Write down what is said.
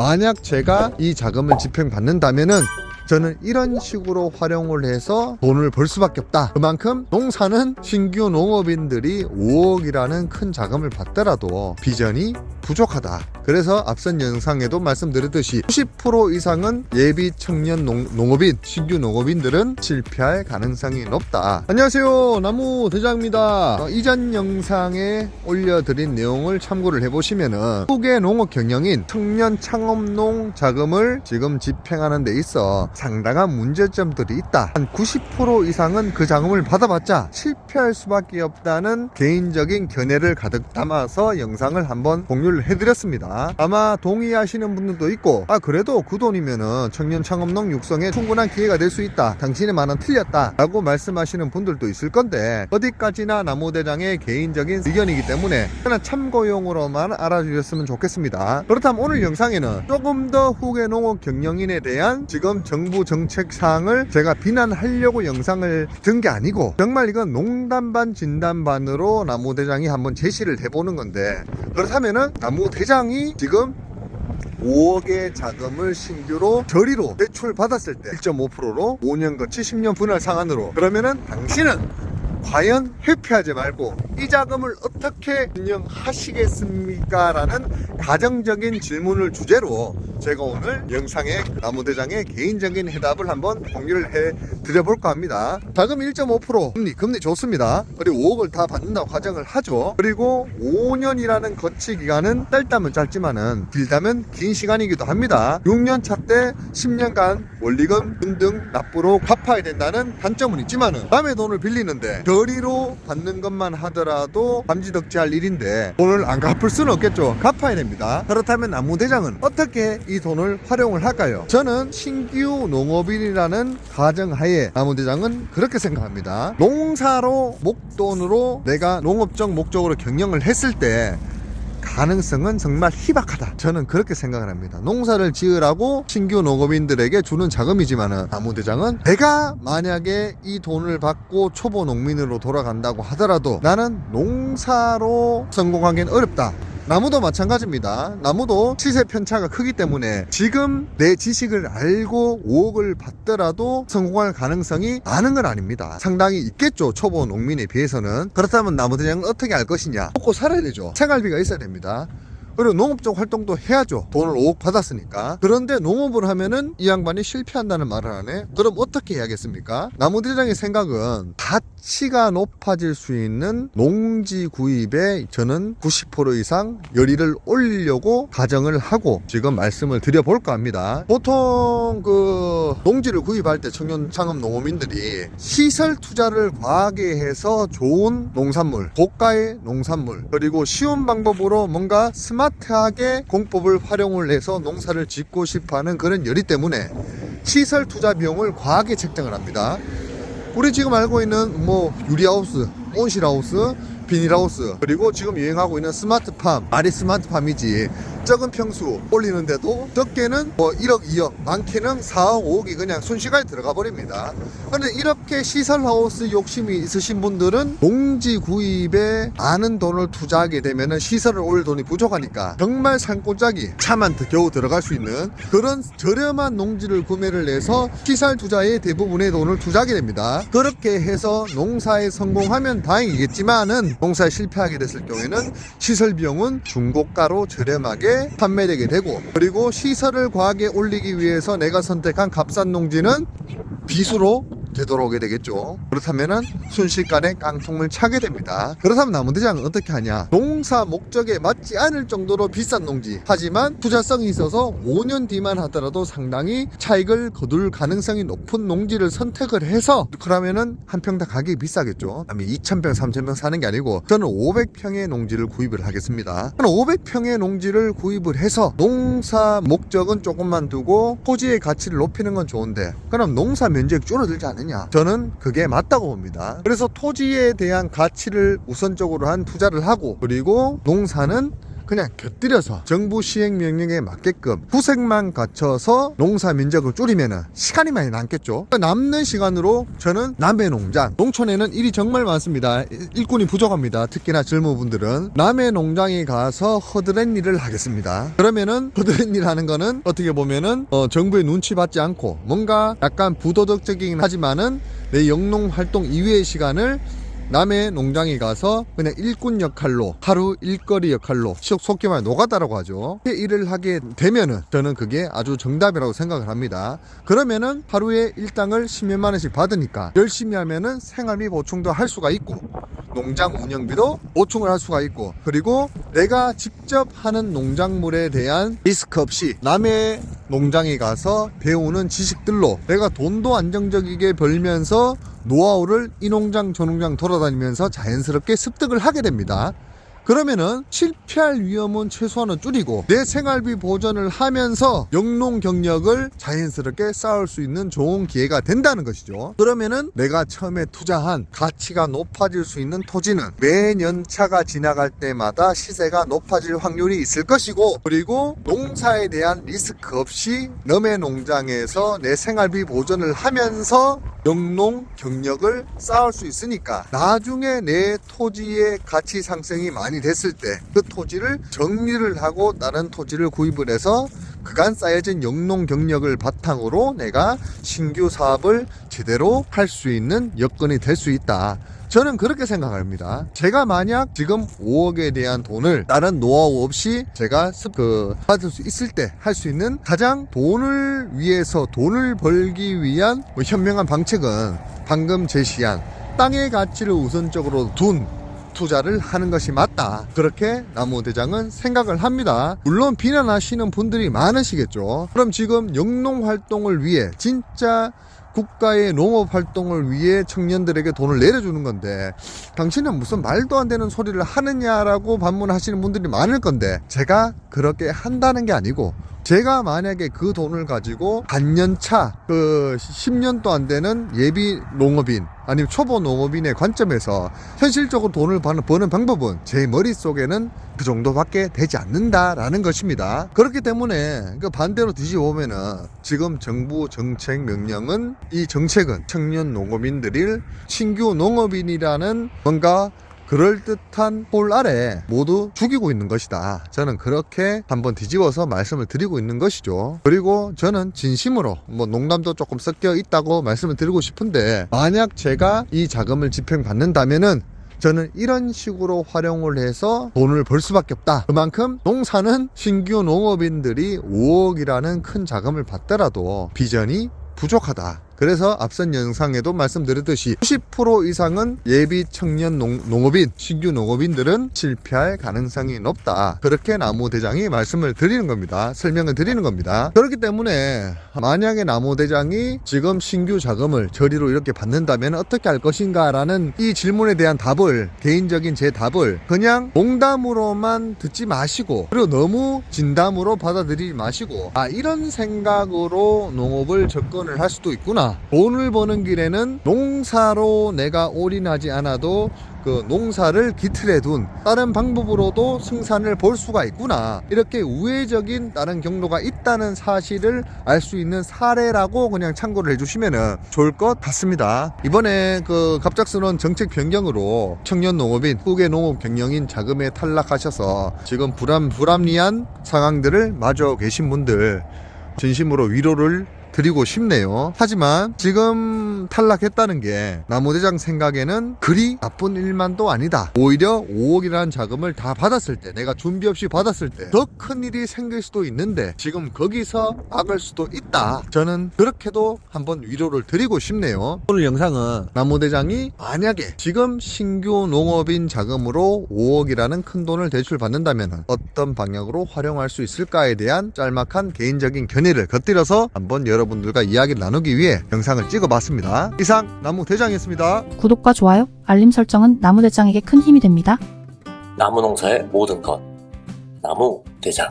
만약 제가 이 자금을 집행받는다면은 저는 이런 식으로 활용을 해서 돈을 벌 수밖에 없다. 그만큼 농사는 신규 농업인들이 5억이라는 큰 자금을 받더라도 비전이 부족하다. 그래서 앞선 영상에도 말씀드렸듯이 90% 이상은 예비 청년 농, 농업인, 신규 농업인들은 실패할 가능성이 높다. 안녕하세요. 나무 대장입니다. 어, 이전 영상에 올려드린 내용을 참고를 해보시면은 후계 농업 경영인 청년 창업농 자금을 지금 집행하는 데 있어 상당한 문제점들이 있다. 한 90% 이상은 그 자금을 받아봤자 실패할 수밖에 없다는 개인적인 견해를 가득 담아서 영상을 한번 공유를 해드렸습니다. 아마 동의하시는 분들도 있고, 아 그래도 그 돈이면은 청년 창업농 육성에 충분한 기회가 될 수 있다. 당신의 말은 틀렸다 라고 말씀하시는 분들도 있을 건데 어디까지나 나무대장의 개인적인 의견이기 때문에 그냥 참고용으로만 알아주셨으면 좋겠습니다. 그렇다면 오늘 영상에는 조금 더 후계 농업 경영인에 대한 지금 정부 정책 사항을 제가 비난하려고 영상을 든 게 아니고 정말 이건 농담 반 진담 반으로 나무 대장이 한번 제시를 해보는 건데 그렇다면은 나무 대장이 지금 5억의 자금을 신규로 저리로 대출 받았을 때 1.5%로 5년 거치 10년 분할 상환으로 그러면은 당신은 과연 회피하지 말고 이 자금을 어떻게 운영하시겠습니까? 라는 가정적인 질문을 주제로 제가 오늘 영상에 나무대장의 개인적인 해답을 한번 공유를 해 드려볼까 합니다. 자금 1.5% 금리, 금리 좋습니다. 그리고 5억을 다 받는다고 가정을 하죠. 그리고 5년이라는 거치 기간은 짧다면 짧지만은 길다면 긴 시간이기도 합니다. 6년 차 때 10년간 원리금 등등 납부로 갚아야 된다는 단점은 있지만은 남의 돈을 빌리는데 저리로 받는 것만 하더라도 감지덕지할 일인데 돈을 안 갚을 수는 없겠죠. 갚아야 됩니다. 그렇다면 나무대장은 어떻게 이 돈을 활용을 할까요? 저는 신규 농업인이라는 가정하에 나무대장은 그렇게 생각합니다. 농사로 목돈으로 내가 농업적 목적으로 경영을 했을 때 가능성은 정말 희박하다. 저는 그렇게 생각을 합니다. 농사를 지으라고 신규 농업인들에게 주는 자금이지만은 나무대장은 내가 만약에 이 돈을 받고 초보 농민으로 돌아간다고 하더라도 나는 농사로 성공하기는 어렵다. 나무도 마찬가지입니다. 나무도 시세 편차가 크기 때문에 지금 내 지식을 알고 5억을 받더라도 성공할 가능성이 많은 건 아닙니다. 상당히 있겠죠. 초보 농민에 비해서는. 그렇다면 나무대장은 어떻게 할 것이냐? 먹고 살아야 되죠. 생활비가 있어야 됩니다. 그리고 농업적 활동도 해야죠. 돈을 5억 받았으니까. 그런데 농업을 하면은 이 양반이 실패한다는 말을 하네. 그럼 어떻게 해야겠습니까? 나무대장의 생각은 가치가 높아질 수 있는 농지 구입에 저는 90% 이상 열의를 올리려고 가정을 하고 지금 말씀을 드려볼까 합니다. 보통 그 농지를 구입할 때 청년 창업 농업인들이 시설 투자를 과하게 해서 좋은 농산물, 고가의 농산물, 그리고 쉬운 방법으로 뭔가 스마트 하게 공법을 활용을 해서 농사를 짓고 싶어 하는 그런 열의 때문에 시설 투자 비용을 과하게 책정을 합니다. 우리 지금 알고 있는 뭐 유리하우스, 온실하우스, 비닐하우스 그리고 지금 유행하고 있는 스마트팜 말이 스마트팜이지 적은 평수 올리는데도 적게는 뭐 1억 2억 많게는 4억 5억이 그냥 순식간에 들어가 버립니다. 근데 이렇게 시설하우스 욕심이 있으신 분들은 농지 구입에 많은 돈을 투자하게 되면 시설을 올 돈이 부족하니까 정말 산골짜기 차만 더 겨우 들어갈 수 있는 그런 저렴한 농지를 구매를 해서 시설 투자에 대부분의 돈을 투자하게 됩니다. 그렇게 해서 농사에 성공하면 다행이겠지만은 농사에 실패하게 됐을 경우에는 시설 비용은 중고가로 저렴하게 판매되게 되고 그리고 시설을 과하게 올리기 위해서 내가 선택한 값싼 농지는 비수로 되돌아오게 되겠죠. 그렇다면은 순식간에 깡통을 차게 됩니다. 그렇다면 나무대장은 어떻게 하냐? 농사 목적에 맞지 않을 정도로 비싼 농지. 하지만 투자성이 있어서 5년 뒤만 하더라도 상당히 차익을 거둘 가능성이 높은 농지를 선택을 해서 그러면은 한 평당 가격이 비싸겠죠. 아니 2,000평, 3,000평 사는 게 아니고 저는 500평의 농지를 구입을 하겠습니다. 저는 500평의 농지를 구입을 해서 농사 목적은 조금만 두고 토지의 가치를 높이는 건 좋은데 그럼 농사 면적이 줄어들지 않느냐? 저는 그게 맞다고 봅니다. 그래서 토지에 대한 가치를 우선적으로 한 투자를 하고 그리고 농사는 그냥 곁들여서 정부 시행 명령에 맞게끔 후색만 갖춰서 농사 민족을 줄이면은 시간이 많이 남겠죠. 그 남는 시간으로 저는 남해 농장, 농촌에는 일이 정말 많습니다. 일- 일꾼이 부족합니다. 특히나 젊은 분들은 남해 농장에 가서 허드렛 일을 하겠습니다. 그러면은 허드렛 일 하는 거는 어떻게 보면은 어, 정부의 눈치 받지 않고 뭔가 약간 부도덕적이긴 하지만은 내 영농 활동 이외의 시간을 남의 농장에 가서 그냥 일꾼 역할로 하루 일거리 역할로 속- 속기 말해 노가다라고 하죠. 일을 하게 되면은 저는 그게 아주 정답이라고 생각을 합니다. 그러면은 하루에 일당을 10몇만 원씩 받으니까 열심히 하면은 생활비 보충도 할 수가 있고 농장 운영비도 보충을 할 수가 있고 그리고 내가 직접 하는 농작물에 대한 리스크 없이 남의 농장에 가서 배우는 지식들로 내가 돈도 안정적이게 벌면서 노하우를 이 농장 저 농장 돌아다니면서 자연스럽게 습득을 하게 됩니다. 그러면은 실패할 위험은 최소한은 줄이고 내 생활비 보전을 하면서 영농 경력을 자연스럽게 쌓을 수 있는 좋은 기회가 된다는 것이죠. 그러면은 내가 처음에 투자한 가치가 높아질 수 있는 토지는 매년 차가 지나갈 때마다 시세가 높아질 확률이 있을 것이고 그리고 농사에 대한 리스크 없이 너의 농장에서 내 생활비 보전을 하면서 영농 경력을 쌓을 수 있으니까 나중에 내 토지의 가치 상승이 많이 됐을 때 그 토지를 정리를 하고 다른 토지를 구입을 해서 그간 쌓여진 영농 경력을 바탕으로 내가 신규 사업을 제대로 할 수 있는 여건이 될 수 있다. 저는 그렇게 생각합니다. 제가 만약 지금 5억에 대한 돈을 다른 노하우 없이 제가 습- 그 받을 수 있을 때 할 수 있는 가장 돈을 위해서 돈을 벌기 위한 뭐 현명한 방책은 방금 제시한 땅의 가치를 우선적으로 둔 투자를 하는 것이 맞다. 그렇게 나무대장은 생각을 합니다. 물론 비난하시는 분들이 많으시겠죠. 그럼 지금 영농 활동을 위해 진짜 국가의 농업 활동을 위해 청년들에게 돈을 내려주는 건데 당신은 무슨 말도 안 되는 소리를 하느냐라고 반문하시는 분들이 많을 건데 제가 그렇게 한다는 게 아니고 제가 만약에 그 돈을 가지고 반년차 그 10년도 안 되는 예비 농업인 아니면 초보 농업인의 관점에서 현실적으로 돈을 버는, 방법은 제 머릿속에는 그 정도밖에 되지 않는다라는 것입니다. 그렇기 때문에 그 반대로 뒤집어 보면은 지금 정부 정책 명령은 이 정책은 청년 농업인들을 신규 농업인이라는 뭔가 그럴듯한 홀 아래 모두 죽이고 있는 것이다. 저는 그렇게 한번 뒤집어서 말씀을 드리고 있는 것이죠. 그리고 저는 진심으로 뭐 농담도 조금 섞여 있다고 말씀을 드리고 싶은데 만약 제가 이 자금을 집행받는다면은 저는 이런 식으로 활용을 해서 돈을 벌 수밖에 없다. 그만큼 농사는 신규 농업인들이 5억이라는 큰 자금을 받더라도 비전이 부족하다. 그래서 앞선 영상에도 말씀드렸듯이 90% 이상은 예비 청년 농, 농업인, 신규 농업인들은 실패할 가능성이 높다. 그렇게 나무 대장이 말씀을 드리는 겁니다. 설명을 드리는 겁니다. 그렇기 때문에 만약에 나무 대장이 지금 신규 자금을 저리로 이렇게 받는다면 어떻게 할 것인가 라는 이 질문에 대한 답을 개인적인 제 답을 그냥 농담으로만 듣지 마시고 그리고 너무 진담으로 받아들이지 마시고 아 이런 생각으로 농업을 접근을 할 수도 있구나 돈을 버는 길에는 농사로 내가 올인하지 않아도 그 농사를 기틀에 둔 다른 방법으로도 생산을 볼 수가 있구나. 이렇게 우회적인 다른 경로가 있다는 사실을 알 수 있는 사례라고 그냥 참고를 해주시면 좋을 것 같습니다. 이번에 그 갑작스러운 정책 변경으로 청년 농업인 후계 농업 경영인 자금에 탈락하셔서 지금 불안 불합리한 상황들을 마주 계신 분들 진심으로 위로를 드리고 싶네요. 하지만 지금 탈락했다는 게 나무대장 생각에는 그리 나쁜 일만도 아니다. 오히려 5억이라는 자금을 다 받았을 때 내가 준비 없이 받았을 때 더 큰 일이 생길 수도 있는데 지금 거기서 막을 수도 있다. 저는 그렇게도 한번 위로를 드리고 싶네요. 오늘 영상은 나무대장이 만약에 지금 신규 농업인 자금으로 5억이라는 큰 돈을 대출받는다면 어떤 방향으로 활용할 수 있을까에 대한 짤막한 개인적인 견해를 곁들여서 한번 여러분 들과 이야기를 나누기 위해 영상을 찍어봤습니다. 이상 나무대장이었습니다. 구독과 좋아요, 알림 설정은 나무대장에게 큰 힘이 됩니다. 나무 농사의 모든 것. 나무 대장.